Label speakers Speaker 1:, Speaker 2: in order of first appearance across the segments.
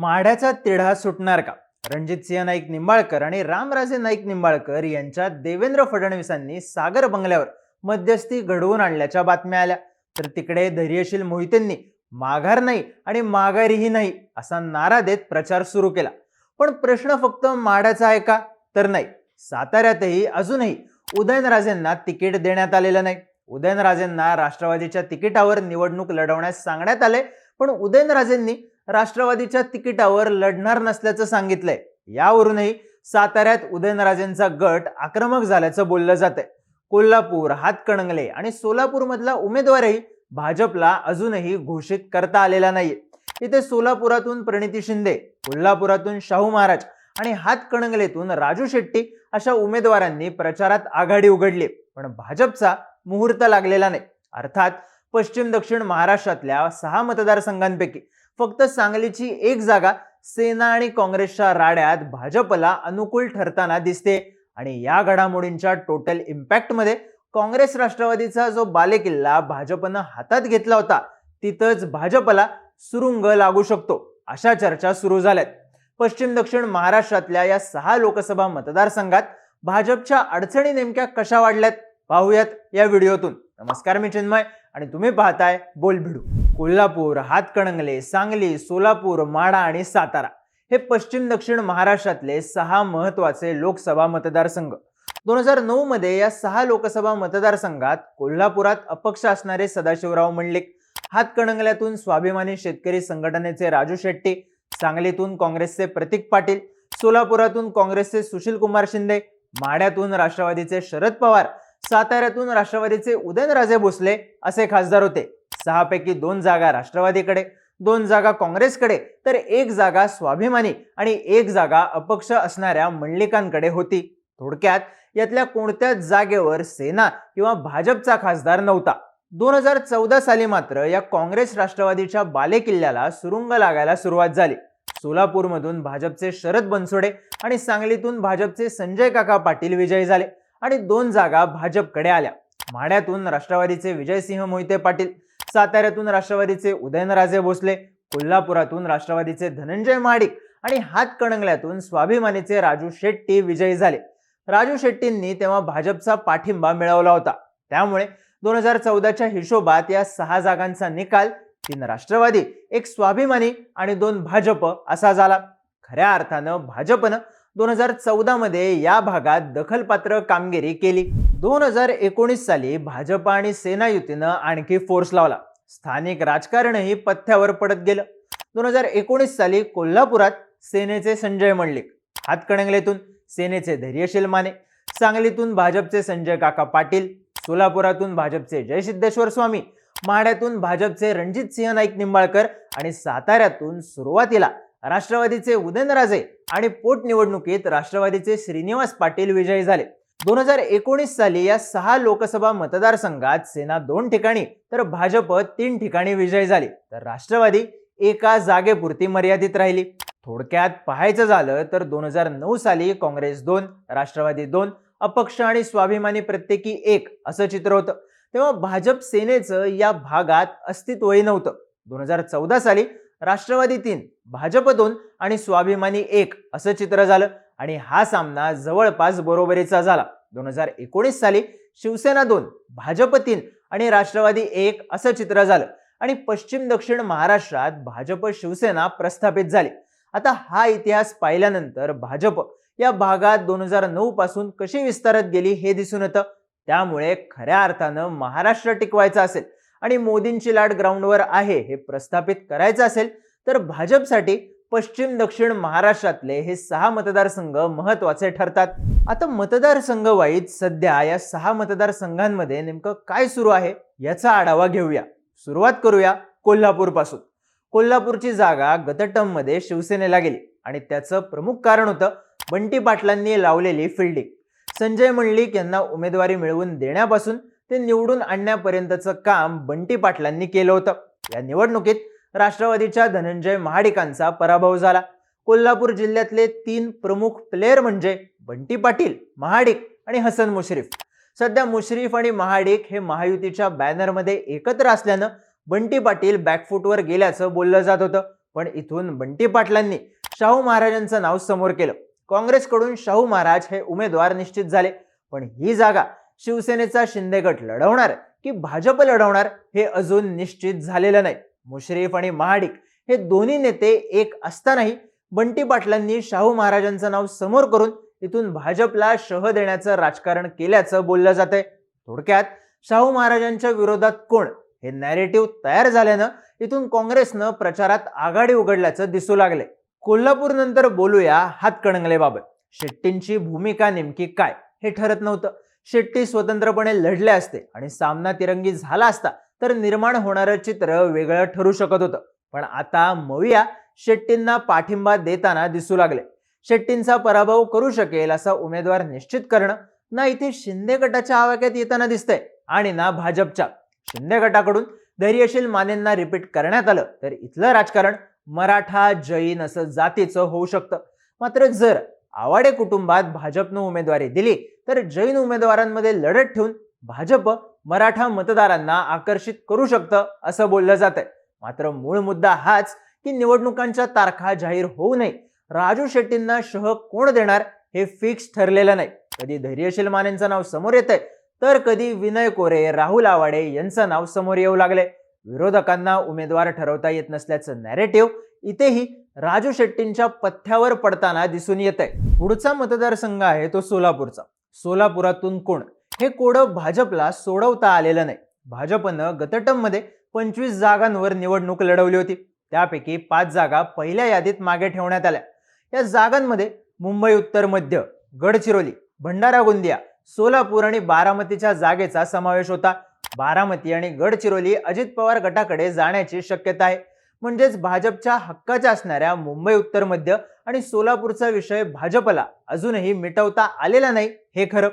Speaker 1: माढ्याचा तिढा सुटणार का? रणजित सिंह नाईक निंबाळकर आणि रामराजे नाईक निंबाळकर यांच्या देवेंद्र फडणवीसांनी सागर बंगल्यावर मध्यस्थी घडवून आणल्याच्या बातम्या आल्या. तर तिकडे धैर्यशील मोहितेंनी माघार नाही आणि माघारीही नाही असा नारा देत प्रचार सुरू केला. पण प्रश्न फक्त माढ्याचा आहे का? तर नाही. साताऱ्यातही अजूनही उदयनराजेंना तिकीट देण्यात आलेलं नाही. उदयनराजेंना राष्ट्रवादीच्या तिकिटावर निवडणूक लढवण्यास सांगण्यात आले पण उदयनराजेंनी राष्ट्रवादीच्या तिकिटावर लढणार नसल्याचं सांगितलंय. यावरूनही साताऱ्यात उदयनराजेंचा गट आक्रमक झाल्याचं बोललं जातंय. कोल्हापूर हातकणंगले आणि सोलापूरमधला उमेदवारही भाजपला अजूनही घोषित करता आलेला नाहीये. इथे सोलापुरातून प्रणिती शिंदे कोल्हापुरातून शाहू महाराज आणि हातकणंगलेतून राजू शेट्टी अशा उमेदवारांनी प्रचारात आघाडी उघडली. पण भाजपचा मुहूर्त लागलेला नाही. अर्थात पश्चिम दक्षिण महाराष्ट्रातल्या सहा मतदारसंघांपैकी फक्त सांगलीची एक जागा सेना आणि काँग्रेसच्या राड्यात भाजपला अनुकूल ठरताना दिसते. आणि या घडामोडींच्या टोटल इम्पॅक्टमध्ये काँग्रेस राष्ट्रवादीचा जो बालेकिल्ला भाजपनं हातात घेतला होता तिथंच भाजपला सुरुंग लागू शकतो अशा चर्चा सुरू झाल्यात. पश्चिम दक्षिण महाराष्ट्रातल्या या सहा लोकसभा मतदारसंघात भाजपच्या अडचणी नेमक्या कशा वाढल्यात? पाहूयात या व्हिडिओतून. नमस्कार मी चिन्मय आणि तुम्ही पाहताय बोल भिडू कोल्हापूर हातकणंगले सांगली सोलापूर माढा आणि सातारा हे पश्चिम दक्षिण महाराष्ट्रातले सहा महत्त्वाचे लोकसभा मतदारसंघ. दोन हजार नऊ मध्ये या सहा लोकसभा मतदारसंघात कोल्हापुरात अपक्ष असणारे सदाशिवराव मंडलिक हातकणंगल्यातून स्वाभिमानी शेतकरी संघटनेचे राजू शेट्टी सांगलीतून काँग्रेसचे प्रतीक पाटील सोलापुरातून काँग्रेसचे सुशील कुमार शिंदे माड्यातून राष्ट्रवादीचे शरद पवार साताऱ्यातून राष्ट्रवादीचे उदयनराजे भोसले असे खासदार होते. सहापैकी दोन जागा राष्ट्रवादीकडे दोन जागा काँग्रेसकडे तर एक जागा स्वाभिमानी आणि एक जागा अपक्ष असणाऱ्या मंडलिकांकडे होती. थोडक्यात यातल्या कोणत्याच जागेवर सेना किंवा भाजपचा खासदार नव्हता. दोन हजार चौदा साली मात्र या काँग्रेस राष्ट्रवादीच्या बालेकिल्ल्याला सुरुंग लागायला सुरुवात झाली. सोलापूरमधून भाजपचे शरद बनसोडे आणि सांगलीतून भाजपचे संजय काका पाटील विजयी झाले आणि दोन जागा भाजपकडे आल्या. माड्यातून राष्ट्रवादीचे विजयसिंह मोहिते पाटील साताऱ्यातून राष्ट्रवादीचे उदयनराजे भोसले कोल्हापुरातून राष्ट्रवादीचे धनंजय महाडिक आणि हातकणंगल्यातून स्वाभिमानीचे राजू शेट्टी विजयी झाले. राजू शेट्टींनी तेव्हा भाजपचा पाठिंबा मिळवला होता. त्यामुळे दोन हजार चौदाच्या हिशोबात या सहा जागांचा निकाल तीन राष्ट्रवादी एक स्वाभिमानी आणि दोन भाजप असा झाला. खऱ्या अर्थानं भाजपनं दोन हजार चौदामध्ये या भागात दखलपात्र कामगिरी केली. दोन हजार एकोणीस साली भाजप आणि सेना युतीनं आणखी फोर्स लावला. स्थानिक राजकारणही पथ्यावर पडत गेलं. दोन हजार एकोणीस साली कोल्हापुरात सेनेचे संजय मंडलिक. हातकणंगलेतून सेनेचे धैर्यशील माने. सांगलीतून भाजपचे संजय काका पाटील. सोलापुरातून भाजपचे जयसिद्धेश्वर स्वामी. माड्यातून भाजपचे रणजित सिंह नाईक निंबाळकर आणि साताऱ्यातून सुरुवातीला राष्ट्रवादीचे उदयनराजे आणि पोटनिवडणुकीत राष्ट्रवादीचे श्रीनिवास पाटील विजयी झाले. दोन हजार एकोणीस साली या सहा लोकसभा मतदारसंघात सेना दोन ठिकाणी तर भाजप तीन ठिकाणी विजयी झाली. तर राष्ट्रवादी एका जागेपुरती मर्यादित राहिली. थोडक्यात पाहायचं झालं तर दोन हजार नऊ साली काँग्रेस दोन राष्ट्रवादी दोन अपक्ष आणि स्वाभिमानी प्रत्येकी एक असं चित्र होतं. तेव्हा भाजप सेनेचं या भागात अस्तित्वही नव्हतं. दोन हजार चौदा साली राष्ट्रवादी तीन भाजप दोन आणि स्वाभिमानी एक असं चित्र झालं. आणि हा सामना जवळपास बरोबरीचा झाला. दोन हजार एकोणीस साली शिवसेना दोन भाजप तीन आणि राष्ट्रवादी एक असं चित्र झालं. आणि पश्चिम दक्षिण महाराष्ट्रात भाजप शिवसेना प्रस्थापित झाली. आता हा इतिहास पाहिल्यानंतर भाजप या भागात दोन हजार नऊ पासून कशी विस्तारत गेली हे दिसून येतं. त्यामुळे खऱ्या अर्थानं महाराष्ट्र टिकवायचा असेल आणि मोदींची लाट ग्राउंडवर आहे हे प्रस्थापित करायचं असेल तर भाजपसाठी पश्चिम दक्षिण महाराष्ट्रातले हे सहा मतदारसंघ महत्त्वाचे ठरतात. आता मतदारसंघ वाईज सध्या या सहा मतदारसंघांमध्ये नेमकं काय सुरू आहे याचा आढावा घेऊया. सुरुवात करूया कोल्हापूरपासून. कोल्हापूरची जागा गतटममध्ये शिवसेनेला गेली आणि त्याचं प्रमुख कारण होतं बंटी पाटलांनी लावलेली फिल्डिंग. संजय मंडलिक यांना उमेदवारी मिळवून देण्यापासून ते निवडून आणण्यापर्यंतचं काम बंटी पाटलांनी केलं होतं. या निवडणुकीत राष्ट्रवादीच्या धनंजय महाडिकांचा पराभव झाला. कोल्हापूर जिल्ह्यातले तीन प्रमुख प्लेयर म्हणजे बंटी पाटील महाडिक आणि हसन मुश्रीफ. सध्या मुश्रीफ आणि महाडिक हे महायुतीच्या बॅनरमध्ये एकत्र असल्यानं बंटी पाटील बॅकफुटवर गेल्याचं बोललं जात होतं. पण इथून बंटी पाटलांनी शाहू महाराजांचं नाव समोर केलं. काँग्रेसकडून शाहू महाराज हे उमेदवार निश्चित झाले. पण ही जागा शिवसेनेचा शिंदे गट लढवणार की भाजप लढवणार हे अजून निश्चित झालेलं नाही. मुश्रीफ आणि महाडिक हे दोन्ही नेते एक असतानाही बंटी पाटलांनी शाहू महाराजांचं नाव समोर करून इथून भाजपला शह देण्याचं राजकारण केल्याचं बोललं जातंय. थोडक्यात शाहू महाराजांच्या विरोधात कोण हे नॅरेटिव्ह तयार झाल्यानं इथून काँग्रेसनं प्रचारात आघाडी उघडल्याचं दिसू लागले कोल्हापूर नंतर बोलूया हातकणंगलेबाबत शेट्टींची भूमिका नेमकी काय हे ठरत नव्हतं. शेट्टी स्वतंत्रपणे लढले असते आणि सामना तिरंगी झाला असता तर निर्माण होणारं चित्र वेगळं ठरू शकत होतं. पण आता मविया शेट्टींना पाठिंबा देताना दिसू लागले. शेट्टींचा पराभव करू शकेल असा उमेदवार निश्चित करणं ना इथे शिंदे गटाच्या आवाक्यात येताना दिसतंय आणि ना भाजपच्या. शिंदे गटाकडून धैर्यशील मानेंना रिपीट करण्यात आलं. तर इथलं राजकारण मराठा जैन असं जातीचं होऊ शकतं. मात्र जर आवाडे कुटुंबात भाजपनं उमेदवारी दिली तर जैन उमेदवारांमध्ये लढत ठेवून भाजप मराठा मतदारांना आकर्षित करू शकतं असं बोललं जात आहे मात्र मूळ मुद्दा हाच की निवडणुकांच्या तारखा जाहीर होऊ नये. राजू शेट्टींना शह कोण देणार हे फिक्स ठरलेलं नाही. कधी धैर्यशील मानेंचं नाव समोर येतंय तर कधी विनय कोरे राहुल आवाडे यांचं नाव समोर येऊ लागले विरोधकांना उमेदवार ठरवता येत नसल्याचं नॅरेटिव्ह इथेही राजू शेट्टींच्या पथ्यावर पडताना दिसून येत आहे पुढचा मतदारसंघ आहे तो सोलापूरचा. सोलापुरातून कोण? हे कोडं भाजपला सोडवता आलेलं नाही. भाजपनं गतटममध्ये पंचवीस जागांवर निवडणूक लढवली होती. त्यापैकी पाच जागा पहिल्या यादीत मागे ठेवण्यात आल्या. या जागांमध्ये मुंबई उत्तर मध्य गडचिरोली भंडारा गोंदिया सोलापूर आणि बारामतीच्या जागेचा समावेश होता. बारामती आणि गडचिरोली अजित पवार गटाकडे जाण्याची शक्यता आहे. म्हणजेच भाजपच्या हक्काच्या असणाऱ्या मुंबई उत्तर मध्य आणि सोलापूरचा विषय भाजपला अजूनही मिटवता आलेला नाही हे खरं.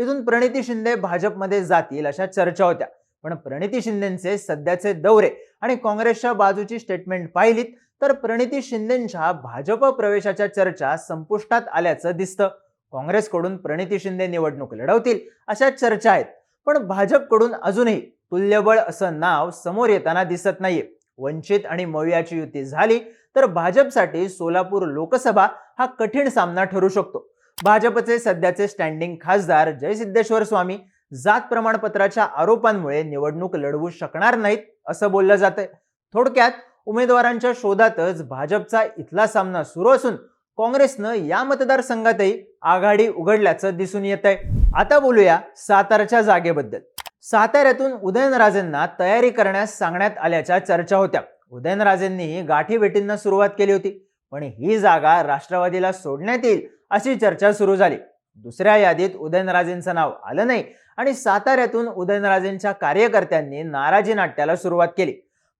Speaker 1: इथून प्रणिती शिंदे भाजपमध्ये जातील अशा चर्चा होत्या. पण प्रणिती शिंदेचे सध्याचे दौरे आणि काँग्रेसच्या बाजूची स्टेटमेंट पाहिलीत तर प्रणिती शिंदेच्या भाजप प्रवेशाच्या चर्चा संपुष्टात आल्याचं दिसतं. काँग्रेसकडून प्रणिती शिंदे निवडणूक लढवतील अशा चर्चा आहेत. पण भाजपकडून अजूनही तुल्यबळ असं नाव समोर येताना दिसत नाहीये. वंचित आणि मवियाची युती झाली तर भाजपसाठी सोलापूर लोकसभा हा कठीण सामना ठरू शकतो. भाजपचे सध्याचे स्टँडिंग खासदार जयसिद्धेश्वर स्वामी जात प्रमाणपत्राच्या आरोपांमुळे निवडणूक लढवू शकणार नाहीत असं बोललं जातंय. थोडक्यात उमेदवारांच्या शोधातच भाजपचा इथला सामना सुरू असून काँग्रेसनं या मतदारसंघातही आघाडी उघडल्याचं दिसून येत आहे आता बोलूया सातारच्या जागेबद्दल. साताऱ्यातून उदयनराजेंना तयारी करण्यास सांगण्यात आल्याच्या चर्चा होत्या. उदयनराजेंनी गाठी भेटींना सुरुवात केली होती. पण ही जागा राष्ट्रवादीला सोडण्यात येईल अशी चर्चा सुरू झाली. दुसऱ्या यादीत उदयनराजेंचं नाव आलं नाही आणि साताऱ्यातून उदयनराजेंच्या कार्यकर्त्यांनी नाराजी नाट्याला सुरुवात केली.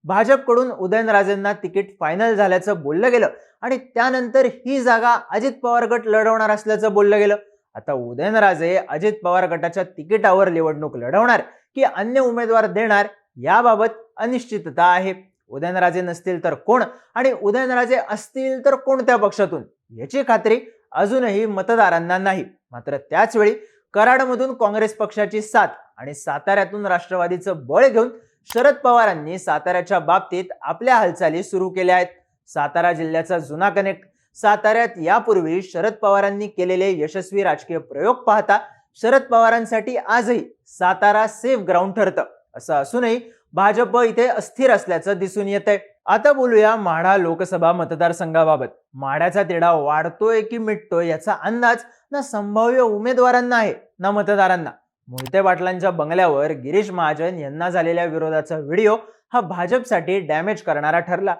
Speaker 1: भाजपकडून उदयनराजेंना तिकीट फायनल झाल्याचं बोललं गेलं आणि त्यानंतर ही जागा अजित पवार गट लढवणार असल्याचं बोललं गेलं. आता उदयनराजे अजित पवार गटाच्या तिकिटावर निवडणूक लढवणार की अन्य उमेदवार देणार याबाबत अनिश्चितता आहे. उदयनराजे नसतील तर कोण? आणि उदयनराजे असतील तर कोणत्या पक्षातून? याची खात्री अजूनही मतदारांना नाही. मात्र त्याचवेळी कराडमधून काँग्रेस पक्षाची साथ आणि साताऱ्यातून राष्ट्रवादीचं बळ घेऊन शरद पवारांनी साताऱ्याच्या बाबतीत आपल्या हालचाली सुरू केल्या आहेत. सातारा जिल्ह्याचा जुना कनेक्ट साताऱ्यात यापूर्वी शरद पवारांनी केलेले यशस्वी राजकीय प्रयोग पाहता शरद पवारांसाठी आजही सातारा सेफ ग्राउंड ठरतं. असं असूनही भाजप इथे अस्थिर असल्याचं दिसून येत आहे आता बोलूया माढा लोकसभा मतदारसंघाबाबत. माढ्याचा तिढा वाढतोय की मिटतोय याचा अंदाज ना संभाव्य उमेदवारांना आहे ना मतदारांना. मोहिते पाटलांच्या बंगल्यावर गिरीश महाजन यांना झालेल्या विरोधाचा व्हिडिओ हा भाजपसाठी डॅमेज करणारा ठरला.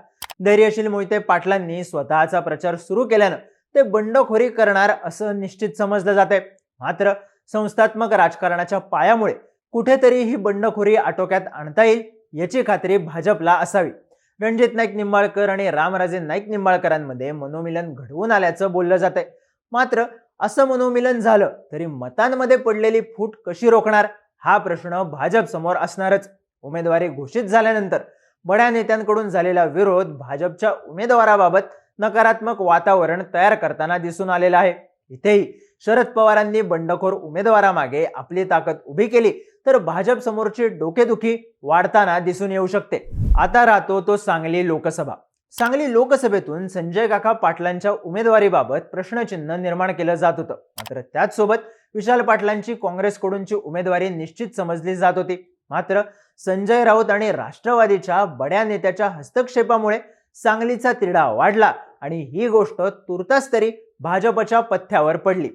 Speaker 1: धैर्यशील मोहिते पाटलांनी स्वतःचा प्रचार सुरू केल्यानं ते बंडखोरी करणार असं निश्चित समजलं जात आहे मात्र संस्थात्मक राजकारणाच्या पायामुळे कुठेतरी ही बंडखोरी आटोक्यात आणता येईल याची खात्री भाजपला असावी. रणजित नाईक निंबाळकर आणि रामराजे नाईक निंबाळकरांमध्ये मनोमिलन घडवून आल्याचं बोललं जात आहे मात्र असं मनोमिलन झालं तरी मतांमध्ये पडलेली फूट कशी रोखणार? हा प्रश्न भाजप समोर असणारच. उमेदवारी घोषित झाल्यानंतर बड्या नेत्यांकडून झालेला विरोध भाजपच्या उमेदवाराबाबत नकारात्मक वातावरण तयार करताना दिसून आलेला आहे. इथेही शरद पवारांनी बंडखोर उमेदवारामागे आपली ताकद उभी केली तर भाजप समोरची डोकेदुखी वाढताना दिसून येऊ शकते. आता राहतो तो सांगली लोकसभा. सांगली लोकसभेतून संजय काका पाटलांच्या उमेदवारीबाबत प्रश्नचिन्ह निर्माण केलं जात होतं. मात्र त्याचसोबत विशाल पाटलांची काँग्रेसकडूनची उमेदवारी निश्चित समजली जात होती. मात्र संजय राऊत आणि राष्ट्रवादीच्या बड्या नेत्याच्या हस्तक्षेपामुळे सांगलीचा तिढा वाढला आणि ही गोष्ट तुर्तास तरी भाजपच्या पथ्यावर पडली.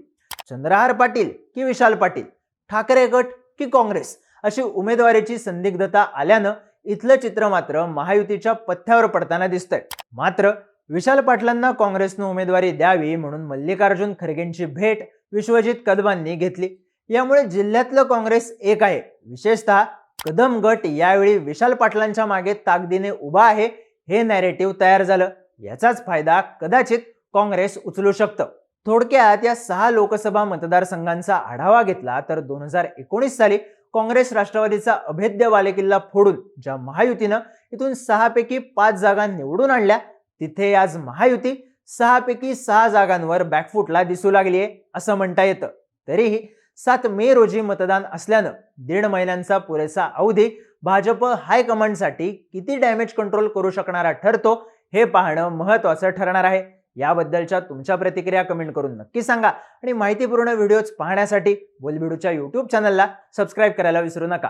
Speaker 1: चंद्रहार पाटील की विशाल पाटील ठाकरे गट की काँग्रेस अशी उमेदवारीची संदिग्धता आल्यानं इथलं चित्र मात्र महायुतीच्या पथ्यावर पडताना दिसतंय. मात्र विशाल पाटलांना काँग्रेसनं उमेदवारी द्यावी म्हणून मल्लिकार्जुन खरगेंची भेट विश्वजित कदमांनी घेतली. यामुळे जिल्ह्यातलं काँग्रेस एक आहे. विशेषतः कदम गट यावेळी विशाल पाटलांच्या मागे ताकदीने उभा आहे हे नॅरेटिव्ह तयार झालं. याचाच फायदा कदाचित काँग्रेस उचलू शकतं. थोडक्यात या सहा लोकसभा मतदारसंघांचा आढावा घेतला तर दोन हजार एकोणीस साली काँग्रेस राष्ट्रवादीचा अभेद्य बालेकिल्ला फोडून ज्या महायुतीनं इथून सहापैकी पाच जागा निवडून आणल्या तिथे आज महायुती सहापैकी सहा जागांवर बॅकफुटला दिसू लागली आहे असं म्हणता येतं. तरीही सात मे रोजी मतदान असल्यानं दीड महिन्यांचा पुरेसा अवधी भाजप हायकमांडसाठी किती डॅमेज कंट्रोल करू शकणारा ठरतो हे पाहणं महत्वाचं ठरणार आहे. याबद्दलच्या तुमच्या प्रतिक्रिया कमेंट करून नक्की सांगा. आणि माहितीपूर्ण व्हिडिओज पाहण्यासाठी बोलबिडूच्या यूट्यूब चॅनलला सबस्क्राईब करायला विसरू नका.